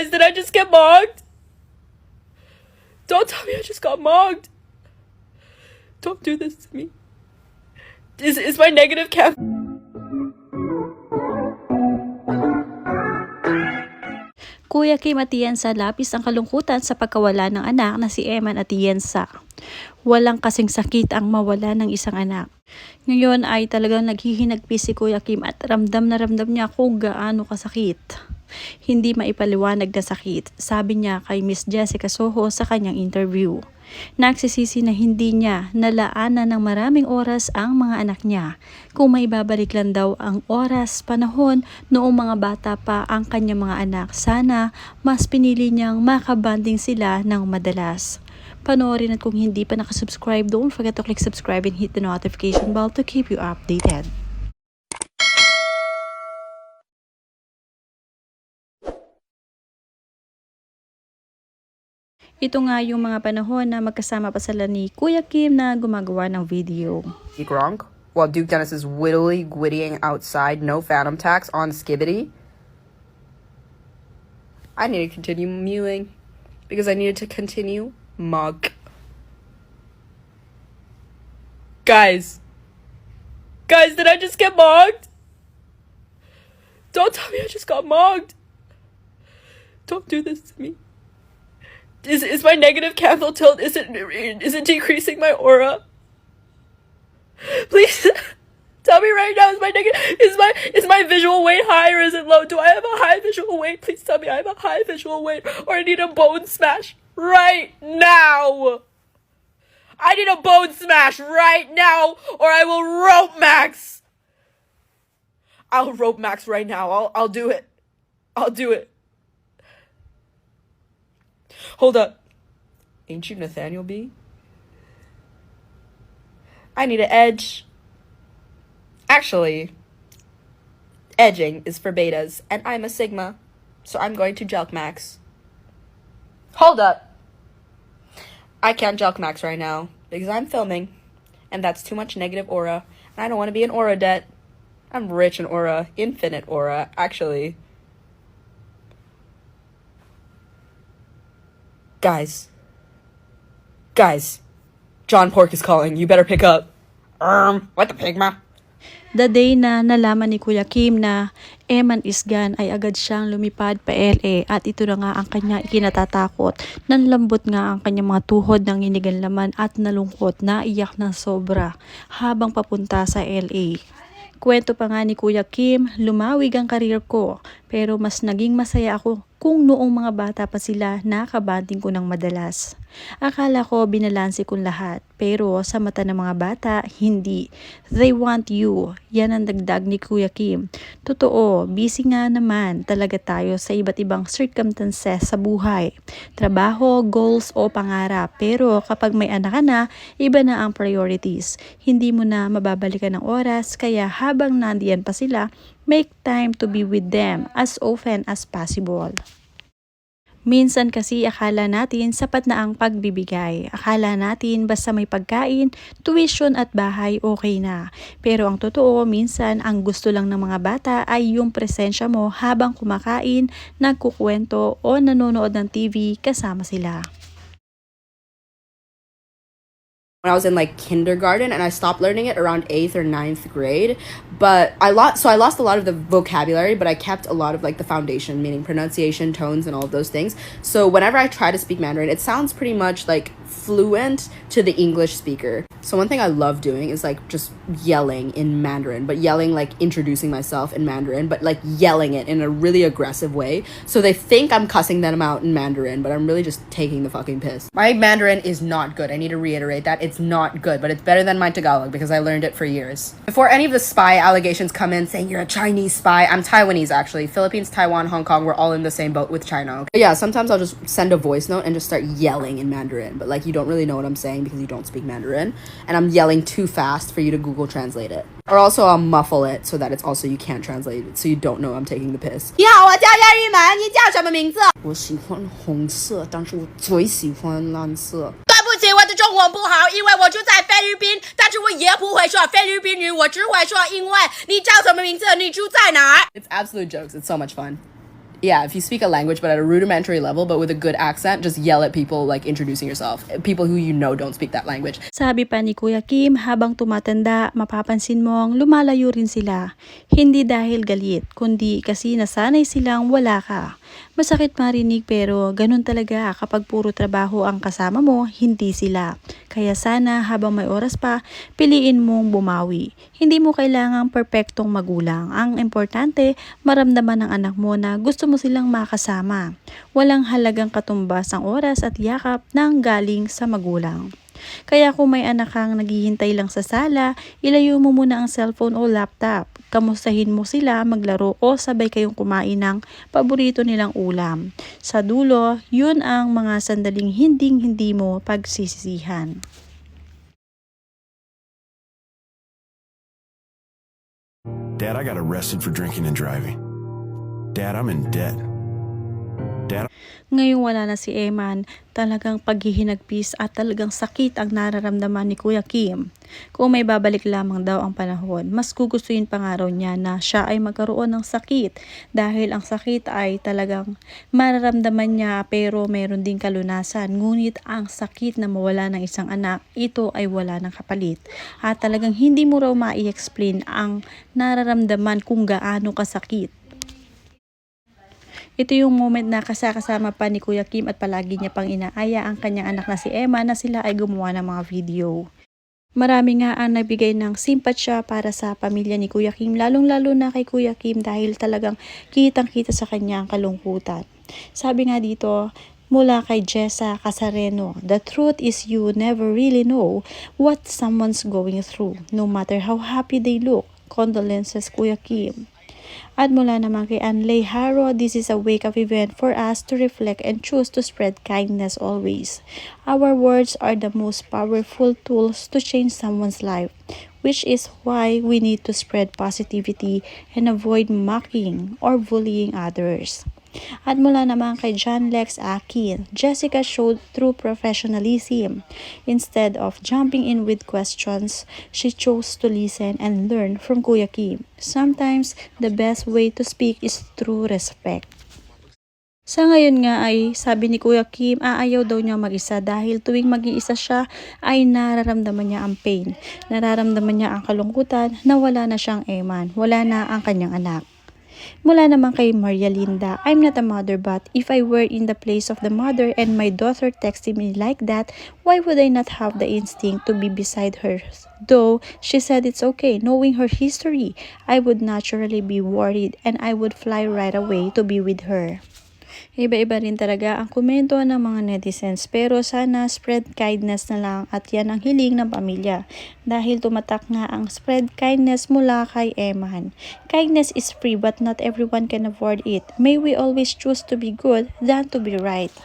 Guys, did I just get mugged? Don't tell me I just got mugged. Don't do this to me. Is, is my negative cap? Kuya Kim at Tiensa lapis ang kalungkutan sa pagkawala ng anak na si Eman at. Walang kasing sakit ang mawala ng isang anak. Ngayon ay talagang naghihinagpis si Kuya Kim at ramdam na ramdam niya kung gaano kasakit. Hindi maipaliwanag na sakit, sabi niya kay Miss Jessica Soho sa kanyang interview. Nagsisisi na hindi niya nalaanan ng maraming oras ang mga anak niya. Kung may babalik lang daw ang oras, panahon, noong mga bata pa ang kanyang mga anak, sana mas pinili niyang makabanding sila ng madalas. Panoorin at kung hindi pa nakasubscribe, don't forget to click subscribe and hit the notification bell to keep you updated. Ito nga yung mga panahon na magkasama pa sila ni Kuya Kim na gumagawa ng video. Gronk? While Duke Dennis is wittily gwittying outside no phantom tax on Skibbity? I need to continue mewing because I needed to continue mug. Guys. Guys, did I just get mugged? Don't tell me I just got mugged. Don't do this to me. Is is my negative cancel tilt is it is it decreasing my aura? Please tell me right now is my negative is my is my visual weight high or is it low? Do I have a high visual weight? Please tell me I have a high visual weight or I need a bone smash right now. I need a bone smash right now or I will rope max. I'll rope max right now. I'll I'll do it. I'll do it. Hold up. Ain't you Nathaniel B? I need an edge. Actually, edging is for betas, and I'm a Sigma, so I'm going to Jelk Max. Hold up. I can't Jelk Max right now because I'm filming, and that's too much negative aura, and I don't want to be in aura debt. I'm rich in aura, infinite aura, actually. Guys. Guys. John Pork is calling. You better pick up. Um, what the pigma? The day na nalaman ni Kuya Kim na Eman is gone ay agad siyang lumipad pa LA at ito na nga ang kanya ikinatatakot. Nanlambot nga ang kanyang mga tuhod ng inigan laman at nalungkot na iyak ng sobra habang papunta sa LA. Kwento pa nga ni Kuya Kim, lumawig ang karir ko pero mas naging masaya ako kung noong mga bata pa sila nakabanding ko ng madalas. Akala ko binalanse kong lahat pero sa mata ng mga bata, hindi. They want you. Yan ang dagdag ni Kuya Kim. Totoo, busy nga naman talaga tayo sa iba't ibang circumstances sa buhay. Trabaho, goals o pangarap. Pero kapag may anak ka na, iba na ang priorities. Hindi mo na mababalikan ng oras kaya habang nandiyan pa sila, make time to be with them as often as possible. Minsan kasi akala natin sapat na ang pagbibigay. Akala natin basta may pagkain, tuition at bahay okay na. Pero ang totoo, minsan ang gusto lang ng mga bata ay yung presensya mo habang kumakain, nagkukwento o nanonood ng TV kasama sila. When I was in like kindergarten and I stopped learning it around 8th or ninth grade. But I lost so I lost a lot of the vocabulary but I kept a lot of like the foundation meaning pronunciation tones and all of those things. So whenever I try to speak Mandarin it sounds pretty much like fluent to the English speaker so one thing I love doing is like just yelling in Mandarin but yelling like introducing myself in Mandarin but like yelling it in a really aggressive way so they think I'm cussing them out in Mandarin but I'm really just taking the fucking piss my Mandarin is not good I need to reiterate that it's not good, but it's better than my Tagalog because I learned it for years. Before any of the spy allegations come in saying you're a Chinese spy, I'm Taiwanese actually. Philippines, Taiwan, Hong Kong, we're all in the same boat with China. Okay? Yeah, sometimes I'll just send a voice note and just start yelling in Mandarin, but like you don't really know what I'm saying because you don't speak Mandarin, and I'm yelling too fast for you to Google translate it. Or also I'll muffle it so that it's also you can't translate it, so you don't know I'm taking the piss. 你好，我叫叶玉满，你叫什么名字？我喜欢红色，但是我最喜欢蓝色。对不起，我的中文不好，因为我住在菲律宾，但是我也不会说菲律宾语，我只会说英文。你叫什么名字？你住在哪儿？ It's absolute jokes. It's so much fun. Yeah, if you speak a language but at a rudimentary level but with a good accent, just yell at people like introducing yourself. People who you know don't speak that language. Sabi pa ni Kuya Kim, habang tumatanda, mapapansin mong lumalayo rin sila. Hindi dahil galit, kundi kasi nasanay silang wala ka. Masakit marinig pero ganun talaga kapag puro trabaho ang kasama mo, hindi sila. Kaya sana habang may oras pa, piliin mong bumawi. Hindi mo kailangang perpektong magulang. Ang importante, maramdaman ng anak mo na gusto mo silang makasama. Walang halagang katumbas ang oras at yakap ng galing sa magulang. Kaya kung may anak kang naghihintay lang sa sala, ilayo mo muna ang cellphone o laptop. Kamustahin mo sila, maglaro o sabay kayong kumain ng paborito nilang ulam. Sa dulo, yun ang mga sandaling hinding-hindi mo pagsisisihan. Dad, I got arrested for drinking and driving. Dad, I'm in debt. Ngayong wala na si Eman, talagang paghihinagpis at talagang sakit ang nararamdaman ni Kuya Kim. Kung may babalik lamang daw ang panahon, mas gugustuhin pa nga raw niya na siya ay magkaroon ng sakit dahil ang sakit ay talagang mararamdaman niya pero meron din kalunasan. Ngunit ang sakit na mawala ng isang anak, ito ay wala ng kapalit. At talagang hindi mo raw mai-explain ang nararamdaman kung gaano kasakit. Ito yung moment na kasakasama pa ni Kuya Kim at palagi niya pang inaaya ang kanyang anak na si Emma na sila ay gumawa ng mga video. Marami nga ang nagbigay ng simpatsya para sa pamilya ni Kuya Kim, lalong-lalo na kay Kuya Kim dahil talagang kitang-kita sa kanya ang kalungkutan. Sabi nga dito, mula kay Jessa Casareno, the truth is you never really know what someone's going through, no matter how happy they look. Condolences Kuya Kim. At mula naman kay Anlay Haro, this is a wake-up event for us to reflect and choose to spread kindness always. Our words are the most powerful tools to change someone's life, which is why we need to spread positivity and avoid mocking or bullying others. At mula naman kay John Lex Akin, Jessica showed true professionalism. Instead of jumping in with questions, she chose to listen and learn from Kuya Kim. Sometimes, the best way to speak is through respect. Sa ngayon nga ay sabi ni Kuya Kim, aayaw daw niya mag-isa dahil tuwing mag-iisa siya ay nararamdaman niya ang pain. Nararamdaman niya ang kalungkutan na wala na siyang eman, wala na ang kanyang anak. Mula naman kay Maria Linda, I'm not a mother but if I were in the place of the mother and my daughter texted me like that, why would I not have the instinct to be beside her? Though she said it's okay, knowing her history, I would naturally be worried and I would fly right away to be with her. Iba-iba rin talaga ang komento ng mga netizens pero sana spread kindness na lang at yan ang hiling ng pamilya dahil tumatak nga ang spread kindness mula kay Eman. Kindness is free but not everyone can afford it. May we always choose to be good than to be right.